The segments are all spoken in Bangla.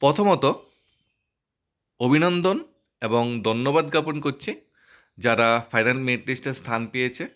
প্রথমত অভিনন্দন এবং ধন্যবাদ জ্ঞাপন করছি যারা ফাইনাল মেরিট লিস্টে স্থান পেয়েছে।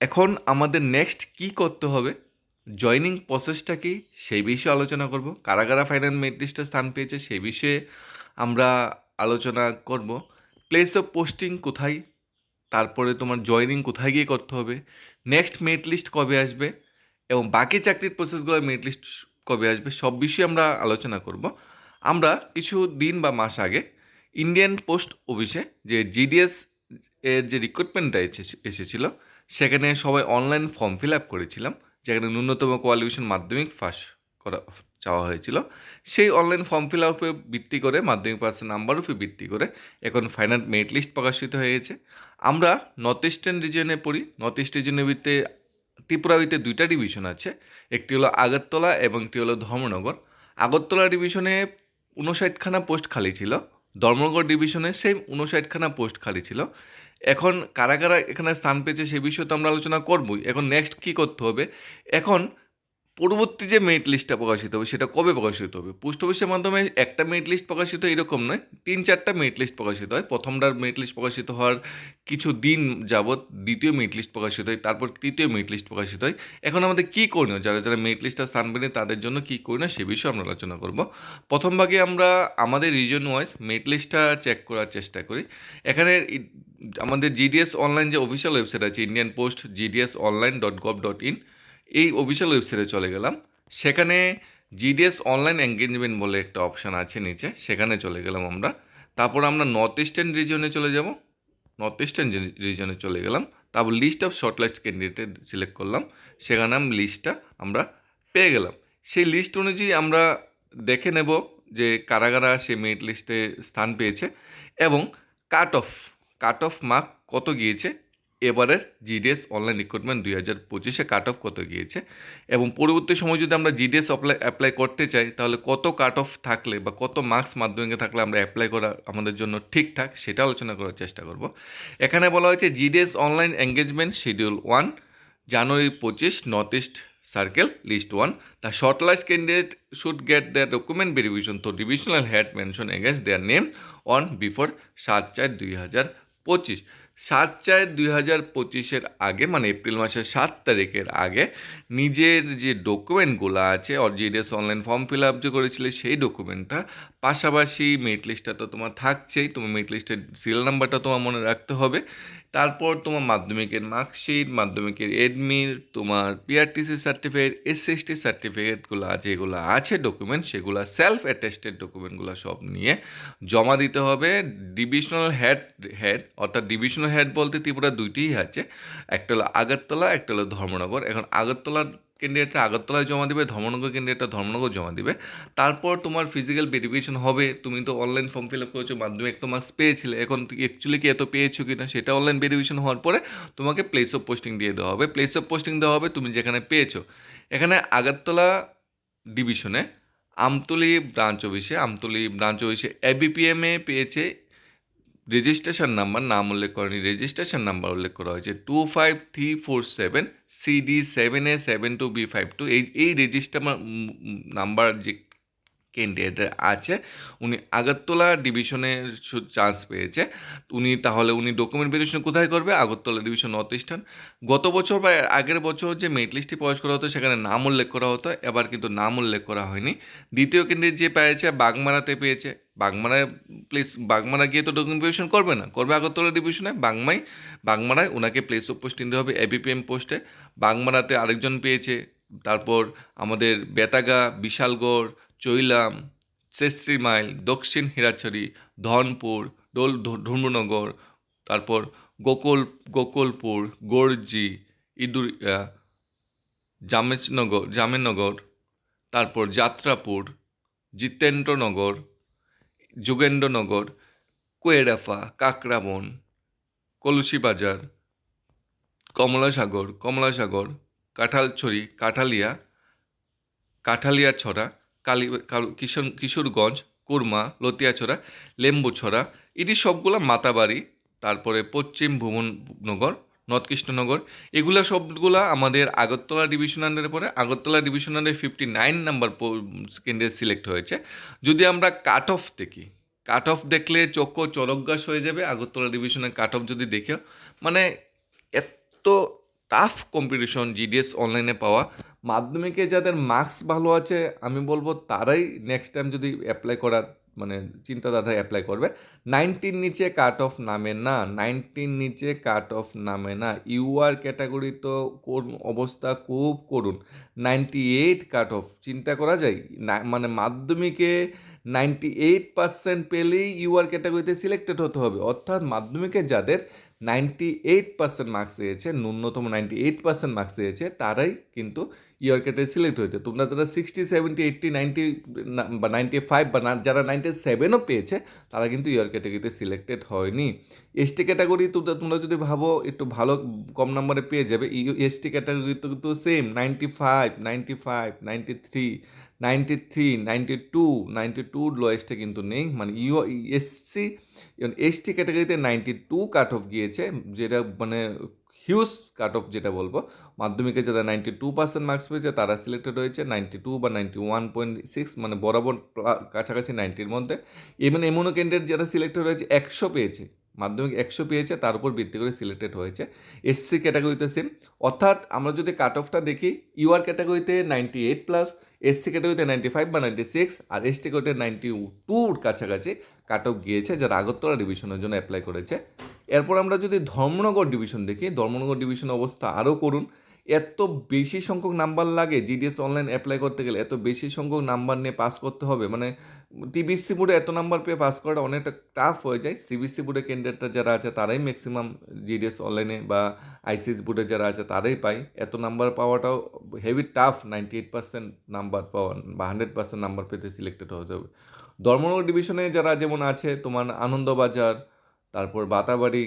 এখন আমাদের নেক্সট কি করতে হবে? জয়নিং প্রসেসটা কি? সেই বিষয়ে আলোচনা করব। কারা কারা ফাইনাল মেরিট লিস্টে স্থান পেয়েছে সেই বিষয়ে আমরা আলোচনা করব। প্লেস অফ পোস্টিং কোথায়? তারপরে তোমার জয়নিং কোথায় গিয়ে করতে হবে? নেক্সট মেরিট লিস্ট কবে আসবে? এবং বাকি চাকরির প্রসেসগুলো মেরিট লিস্ট কবে আসবে সব বিষয়ে আমরা আলোচনা করব। আমরা কিছু দিন বা মাস আগে ইন্ডিয়ান পোস্ট অফিসে যে জিডিএস এর যে রিক্রুটমেন্টটা এসেছিল, সেখানে সবাই অনলাইন ফর্ম ফিল আপ করেছিলাম, যেখানে ন্যূনতম কোয়ালিফিকেশন মাধ্যমিক পাস করা, চাওয়া হয়েছিল। সেই অনলাইন ফর্ম ফিল আপে ভিত্তি করে, মাধ্যমিক পাসের নাম্বার উপরে ভিত্তি করে এখন ফাইনাল মেরিট লিস্ট প্রকাশিত হয়ে গেছে। আমরা নর্থ ইস্টার্ন রিজনে পড়ি নর্থ ইস্ট রিজনের ভিত্তিতে ত্রিপুরাবিতে দুইটা ডিভিশন আছে। একটি হলো আগরতলা এবং একটি হলো ধর্মনগর। আগরতলা ডিভিশনে উনষাটখানা পোস্ট খালি ছিল। ধর্মনগর ডিভিশনে সেম উনষাটখানা পোস্ট খালি ছিল। এখন কারা কারা এখানে স্থান পেয়েছে সে বিষয়ে তো আমরা আলোচনা করবই। এখন নেক্সট কী করতে হবে? এখন পরবর্তী যে মেরিট লিস্টটা প্রকাশিত হবে, সেটা কবে প্রকাশিত হবে? পোস্ট অফিসের মাধ্যমে একটা মেরিট লিস্ট প্রকাশিত এরকম নয়। তিন চারটা মেরিট লিস্ট প্রকাশিত হয়। প্রথমটার মেরিট লিস্ট প্রকাশিত হওয়ার কিছু দিন যাবৎ দ্বিতীয় মেরিট লিস্ট প্রকাশিত হয়। তারপর তৃতীয় মেরিট লিস্ট প্রকাশিত হয়। এখন আমাদের কী করণীয়? যারা যারা মেরিট লিস্টটা স্থান পেনে তাদের জন্য কী করণীয়? সে বিষয়ে আমরা আলোচনা করব। প্রথম ভাগে আমরা আমাদের রিজন ওয়াইজ মেরিট লিস্টটা চেক করার চেষ্টা করি। এখানে আমাদের জিডিএস অনলাইন যে অফিসিয়াল ওয়েবসাইট আছে Indian post GDS online dot gov dot in এই অফিসিয়াল ওয়েবসাইটে চলে গেলাম। সেখানে জিডিএস অনলাইন এঙ্গেজমেন্ট বলে একটা অপশান আছে নিচে, সেখানে চলে গেলাম আমরা। তারপর আমরা নর্থ ইস্টার্ন রিজনে চলে যাব। নর্থ ইস্টার্ন রিজনে চলে গেলাম। তারপর list of shortlist candidate select করলাম। সেখানে আমি লিস্টটা আমরা পেয়ে গেলাম। সেই লিস্ট অনুযায়ী আমরা দেখে নেব যে কারা কারা সেই মেরিট লিস্টে স্থান পেয়েছে। এবং cut off cut off mark কত গিয়েছে? এবারের জিডিএস অনলাইন রিক্রুটমেন্ট দুই হাজার পঁচিশে কাট অফ কত গিয়েছে? এবং পরবর্তী সময় যদি আমরা জিডিএস অ্যাপ্লাই অ্যাপ্লাই করতে চাই, তাহলে কত কাট অফ থাকলে বা কত মার্কস মাধ্যমিকে থাকলে আমরা অ্যাপ্লাই করা আমাদের জন্য ঠিকঠাক সেটা আলোচনা করার চেষ্টা করব। এখানে বলা হয়েছে GDS online engagement schedule one January পঁচিশ north east circle list one the shortlist candidate should get their document verification to divisional head mention against their name on before সাত চার দুই হাজার পঁচিশ। সাত চার দুই হাজার পঁচিশের আগে মানে এপ্রিল মাসের সাত তারিখের আগে নিজের যে ডকুমেন্টগুলো আছে or GDS online form fill up যে করেছিলে, সেই ডকুমেন্টটা পাশাপাশি মেরিট লিস্টটা তো তোমার থাকছেই। তোমার মেরিট লিস্টের সিরিয়াল নাম্বারটা তোমার মনে রাখতে হবে। তারপর তোমার মাধ্যমিকের মার্কশিট, মাধ্যমিকের এডমিট, তোমার পিআরটিসি সার্টিফিকেট, এসএসটি সার্টিফিকেটগুলো আছে এগুলো আছে ডকুমেন্ট, সেগুলো সেলফ অ্যাটেস্টেড ডকুমেন্টগুলো সব নিয়ে জমা দিতে হবে। ডিভিশনাল হেড হেড অর্থাৎ ডিভিশনাল হেড বলতে ত্রিপুরা দুইটিই আছে। একটা হলো আগরতলা, একটা হলো ধর্মনগর। এখন আগরতলার ক্যান্ডিডেটটা আগরতলায় জমা দিবে, ধর্মনগর ক্যান্ডিডেটটা ধর্মনগর জমা দিবে। তারপর তোমার ফিজিক্যাল ভেরিফিকেশন হবে। তুমি তো অনলাইন ফর্ম ফিল আপ করেছ, মাধ্যমিক তো মার্কস পেয়েছিলে। এখন অ্যাকচুয়ালি কি এত পেয়েছ কি না সেটা অনলাইন ভেরিফিকেশন হওয়ার পরে তোমাকে প্লেস অফ পোস্টিং দিয়ে দেওয়া হবে। প্লেস অফ পোস্টিং দেওয়া হবে, তুমি যেখানে পেয়েছ। এখানে আগরতলা ডিভিশনে আমতলি ব্রাঞ্চ অফিসে আমতলি ব্রাঞ্চ অফিসে এবিপিএমে পেয়েছে রেজিস্ট্রেশন নাম্বার নাম উল্লেখ করেনি, রেজিস্ট্রেশন নাম্বার উল্লেখ করা হয়েছে two five three four seven CD seven A seven two B five two এই এই রেজিস্টার নাম্বার যে ক্যান্ডিডেট আছে। উনি আগরতলা ডিভিশনে চান্স পেয়েছে। উনি তাহলে উনি ডকুমেন্ট ভেরিফিকেশন কোথায় করবে? আগরতলা ডিভিশন নর্থ ইস্টার্ন গত বছর বা আগের বছর যে মেরিট লিস্টটি প্রকাশ করা হতো, সেখানে নাম উল্লেখ করা হতো, এবার কিন্তু নাম উল্লেখ করা হয়নি। দ্বিতীয় ক্যান্ডিডেট যে পেয়েছে, বাগমারাতে পেয়েছে। বাগমারায় প্লেস বাগমারা গিয়ে তো ডকুমেন্ট ভেরিফিকেশন করবে না, করবে আগরতলা ডিভিশনে বাগমাই বাগমারায় ওনাকে প্লেস অফ পোস্টিং দিতে হবে এবিপিএম পোস্টে বাগমারাতে আরেকজন পেয়েছে, তারপর আমাদের বেতাগা, বিশালগড় চৈলাম শ্রেষ্ঠী মাইল দক্ষিণ হীরাছড়ি ধনপুর ডোল ধর্মনগর তারপর গোকুল গোকুলপুর গর্জি ইদুর আহ, জামেশনগর জামেনগর তারপর যাত্রাপুর জিতেন্দ্রনগর যোগেন্দ্রনগর কোয়েরাফা কাকরাবন কলসি বাজার কমলাসাগর কমলাসাগর কাঁঠালছড়ি কাঁঠালিয়া কাঁঠালিয়াছড়া কালী কাল- কিশোর, কিশোরগঞ্জ, কুরমা, লতিয়াছড়া, লেম্বুছড়া এটি সবগুলো মাতাবাড়ি, তারপরে পশ্চিম ভুবননগর নর্থ কৃষ্ণনগর, এগুলা সবগুলা আমাদের আগরতলা ডিভিশন আন্ডারে পড়ে আগরতলা ডিভিশন আন্ডারে ফিফটি নাইন নাম্বার কেন্দ্রে সিলেক্ট হয়েছে। যদি আমরা কাট অফ দেখি কাট অফ দেখলে চক্ষু চরকগাছ হয়ে যাবে, আগরতলা ডিভিশনের কাট অফ যদি দেখো মানে এত টাফ কম্পিটিশন জিডিএস অনলাইনে পাওয়া মাধ্যমিকে যাদের মার্কস ভালো আছে, আমি বলব তারাই নেক্সট টাইম যদি অ্যাপ্লাই করার মানে চিন্তাধারা অ্যাপ্লাই করবে। নাইনটির নিচে কাট অফ নামে না নাইনটির নিচে কাট অফ নামে না। ইউআর ক্যাটাগরি তো করুন, অবস্থা খুব করুন। নাইনটি এইট কাট অফ চিন্তা করা যায়? না মানে মাধ্যমিকে নাইনটি এইট পার্সেন্ট পেলেই ইউআর ক্যাটাগরিতে সিলেক্টেড হতে হবে। অর্থাৎ মাধ্যমিকে যাদের নাইনটি এইট পার্সেন্ট মার্কস পেয়েছে ন্যূনতম নাইনটি এইট পার্সেন্ট মার্কস পেয়েছে তারাই কিন্তু ইয়ার ক্যাটাগরি সিলেক্ট হয়েছে। তোমরা যারা সিক্সটি সেভেন্টি এইটটি নাইনটি বা নাইনটি ফাইভ বা যারা নাইনটি সেভেনও পেয়েছে, তারা কিন্তু ইয়ার ক্যাটাগরিতে সিলেক্টেড হয়নি। এসটি ক্যাটাগরি তোমরা তোমরা যদি ভাবো, একটু ভালো কম নাম্বারে পেয়ে যাবে। এসটি ক্যাটাগরি তো কিন্তু same ninety five ninety five ninety three ninety three ninety two ninety টুর লোয়েস্টে কিন্তু নেই। মানে ইউ এসসি এসটি ক্যাটাগরিতে নাইনটি টু কাট অফ গিয়েছে, যেটা মানে হিউজ কাট অফ যেটা বলব। মাধ্যমিকে যারা নাইনটি টু পার্সেন্ট মার্কস পেয়েছে, তারা সিলেক্টেড হয়েছে নাইনটি টু বা নাইনটি ওয়ান পয়েন্ট সিক্স মানে বরাবর কাছাকাছি নাইনটির মধ্যে। ইভেন এমনও ক্যান্ডিডেট যারা সিলেক্টেড হয়েছে, একশো পেয়েছে। মাধ্যমিক একশো পেয়েছে, তার উপর ভিত্তি করে সিলেক্টেড হয়েছে। এসসি ক্যাটাগরিতে সেম অর্থাৎ আমরা যদি কাট অফটা দেখি ইউআর ক্যাটাগরিতে নাইনটি এইট প্লাস এসসি ক্যাটাগরিতে নাইনটি ফাইভ বা নাইনটি সিক্স আর এসটি ক্যাটাগরিতে নাইনটি টুর কাছাকাছি কাট অফ গিয়েছে যারা আগরতলা ডিভিশনের জন্য অ্যাপ্লাই করেছে। এরপর আমরা যদি ধর্মনগর ডিভিশন দেখি, ধর্মনগর ডিভিশন অবস্থা আরও করুন। এত বেশি সংখ্যক নাম্বার লাগে জিডিএস অনলাইন অ্যাপ্লাই করতে গেলে? এত বেশি সংখ্যক নাম্বার নিয়ে পাস করতে হবে? মানে টিবিসি বোর্ডে এত নাম্বার পেয়ে পাস করাটা অনেকটা টাফ হয়ে যায়। সিবিসি বোর্ডে ক্যান্ডিডেটরা যারা আছে, তারাই ম্যাক্সিমাম জিডিএস অনলাইনে বা আইসিএস বোর্ডে যারা আছে, তারাই পায়। এত number পাওয়াটাও heavy tough ninety eight percent number পাওয়া বা হান্ড্রেড পার্সেন্ট নাম্বার পেতে সিলেক্টেড হতে হবে। ধর্মনগর ডিভিশনে যারা যেমন আছে, তোমার আনন্দবাজার, তারপর বাতাবাড়ি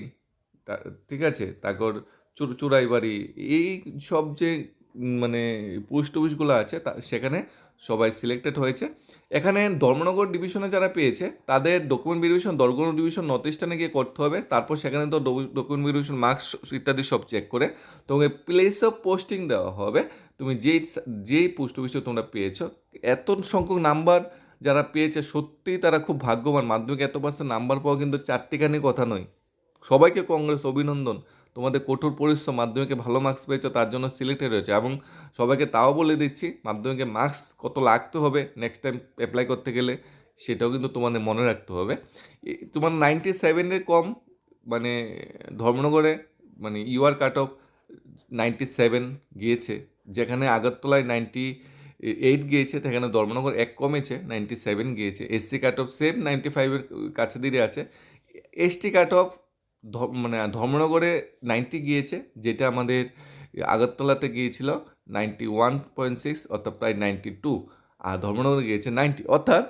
ঠিক আছে? তারপর চুরাইবাড়ি এই সব যে মানে পোস্ট অফিসগুলো আছে, তা, সেখানে সবাই সিলেক্টেড হয়েছে। এখানে ধর্মনগর ডিভিশনে যারা পেয়েছে, তাদের document verification Dharmanagar division north ইস্টার্নে গিয়ে করতে হবে। তারপর সেখানে তো ডকুমেন্ট ভেরিফিকেশন মার্কস ইত্যাদি সব চেক করে তোমাকে প্লেস অফ পোস্টিং দেওয়া হবে। তুমি যেই যেই পোস্ট অফিসে তোমরা পেয়েছ, এত সংখ্যক নাম্বার যারা পেয়েছে সত্যিই তারা খুব ভাগ্যবান। মাধ্যমিক এত পার্সেন্ট নাম্বার পাওয়া কিন্তু চারটিখানি কথা নয়। সবাইকে কংগ্রেস অভিনন্দন। তোমাদের কঠোর পরিশ্রম, মাধ্যমিকে ভালো মার্কস পেয়েছ, তার জন্য সিলেক্টেড হয়েছে এবং সবাইকে তাও বলে দিচ্ছি, মাধ্যমিকে মার্কস কত লাগতে হবে নেক্সট টাইম অ্যাপ্লাই করতে গেলে সেটাও কিন্তু তোমাদের মনে রাখতে হবে। তোমার নাইনটি সেভেনের কম মানে ধর্মনগরে মানে UR cut off ninety seven গিয়েছে, যেখানে আগরতলায় নাইনটি এইট গিয়েছে, সেখানে ধর্মনগর এক কমেছে নাইনটি সেভেন গিয়েছে। SC cut off same ninety ফাইভের কাছে দিয়ে আছে। এসটি কাট অফ মানে ধর্মনগরে নাইনটি গিয়েছে, যেটা আমাদের আগরতলাতে গিয়েছিল নাইনটি ওয়ান পয়েন্ট সিক্স অর্থাৎ প্রায় নাইনটি টু আর ধর্মনগরে গিয়েছে নাইনটি অর্থাৎ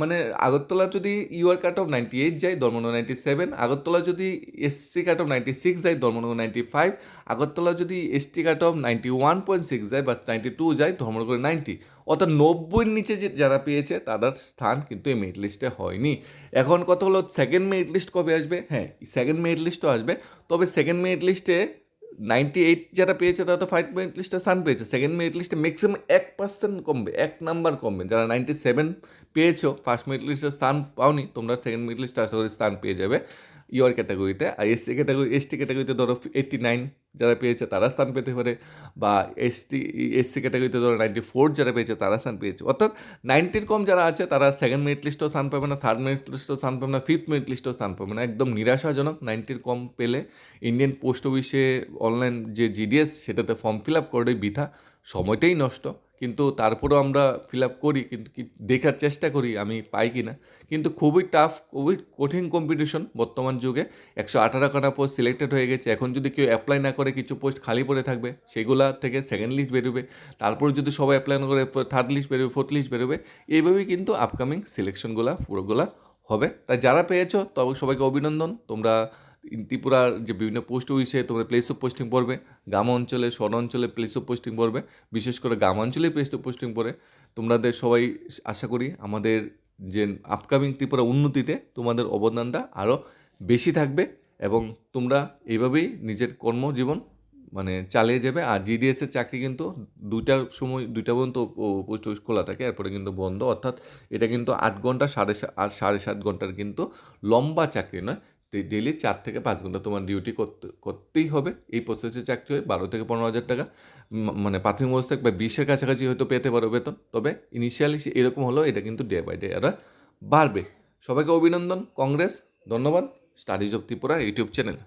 মানে আগরতলা যদি UR cut off ninety eight যায় ধর্মনগর নাইনটি সেভেন আগরতলা যদি SC cut off ninety six যায় ধর্মনগর নাইনটি ফাইভ আগরতলা যদি ST cut off ninety one point six যায় বা নাইনটি টু যায় ধর্মনগর নাইনটি অর্থাৎ নব্বইয়ের নিচে যে যারা পেয়েছে, তাদের স্থান কিন্তু এই মেরিট লিস্টে হয়নি। এখন কথা হলো সেকেন্ড মেরিট লিস্ট কবে আসবে? হ্যাঁ সেকেন্ড মেরিট লিস্টও আসবে। তবে সেকেন্ড মেরিট লিস্টে নাইনটি এইট যারা পেয়েছে, তারা তো ফাইভ মেরিট লিস্টে স্থান পেয়েছে। সেকেন্ড মেরিট লিস্টে ম্যাক্সিমাম এক পার্সেন্ট কমবে, এক নাম্বার কমবে। যারা নাইনটি সেভেন পেয়েছ ফার্স্ট মেরিট লিস্টে স্থান পাওনি, তোমরা সেকেন্ড মেরিট লিস্টে আশা করি স্থান পেয়ে যাবে। ইয়র ক্যাটাগরিতে আর এসসি ক্যাটাগরি এসটি ক্যাটাগরিতে ধরো এইটটি নাইন যারা পেয়েছে তারা স্থান পেতে পারে বা এসটি এসসি ক্যাটাগরিতে ধরো নাইনটি ফোর যারা পেয়েছে তারা স্থান পেয়েছে। অর্থাৎ নাইনটির কম যারা আছে তারা সেকেন্ড মেরিট লিস্টও স্থান পাবে না থার্ড মেরিট লিস্টও স্থান পাবে না ফিফথ মেরিট লিস্টও স্থান পাবে না। একদম নিরাশাজনক নাইনটির কম পেলে ইন্ডিয়ান পোস্ট অফিসে অনলাইন যে জিডিএস সেটাতে ফর্ম ফিল আপ করে বৃথা সময়টাই নষ্ট। কিন্তু তারপরেও আমরা ফিল আপ করি, কিন্তু দেখার চেষ্টা করি আমি পাই কি না। কিন্তু খুবই টাফ খুবই কঠিন কম্পিটিশন বর্তমান যুগে। একশো আঠারো খানা পোস্ট সিলেক্টেড হয়ে গেছে। এখন যদি কেউ অ্যাপ্লাই না করে, কিছু পোস্ট খালি পড়ে থাকবে, সেগুলা থেকে সেকেন্ড লিস্ট বেরোবে। তারপর যদি সবাই অ্যাপ্লাই না করে থার্ড লিস্ট বেরোবে ফোর্থ লিস্ট বেরোবে, এইভাবেই কিন্তু আপকামিং সিলেকশনগুলা পুরোগুলা হবে। তাই যারা পেয়েছ, তবে সবাইকে অভিনন্দন। তোমরা ত্রিপুরার যে বিভিন্ন পোস্ট অফিসে তোমরা প্লেস অফ পোস্টিং পড়বে, গ্রাম অঞ্চলে, শহর অঞ্চলে প্লেস অফ পোস্টিং পড়বে, বিশেষ করে গ্রাম অঞ্চলে প্লেস অফ পোস্টিং পড়ে। তোমাদের সবাই আশা করি আমাদের যে আপকামিং ত্রিপুরা উন্নতিতে তোমাদের অবদানটা আরও বেশি থাকবে এবং তোমরা এইভাবেই নিজের কর্মজীবন মানে চালিয়ে যাবে। আর জিডিএসের চাকরি কিন্তু দুইটা সময়, দুইটা পর্যন্ত পোস্ট অফিস খোলা থাকে, এরপরে কিন্তু বন্ধ। অর্থাৎ এটা কিন্তু আট ঘণ্টা সাড়ে সাড়ে সাত ঘণ্টার কিন্তু লম্বা চাকরি নয়। ডেলি চার থেকে পাঁচ ঘণ্টা তোমার ডিউটি করতে, করতেই হবে। এই প্রসেসে চাকরি হয় বারো থেকে পনেরো হাজার টাকা মানে প্রাথমিক অবস্থা বা বিশের কাছাকাছি হয়তো পেতে পারো বেতন, তবে ইনিশিয়ালি এরকম হলেও এটা কিন্তু ডে বাই ডে এরা বাড়বে। সবাইকে অভিনন্দন কংগ্রেস ধন্যবাদ। Studies of Tripura YouTube channel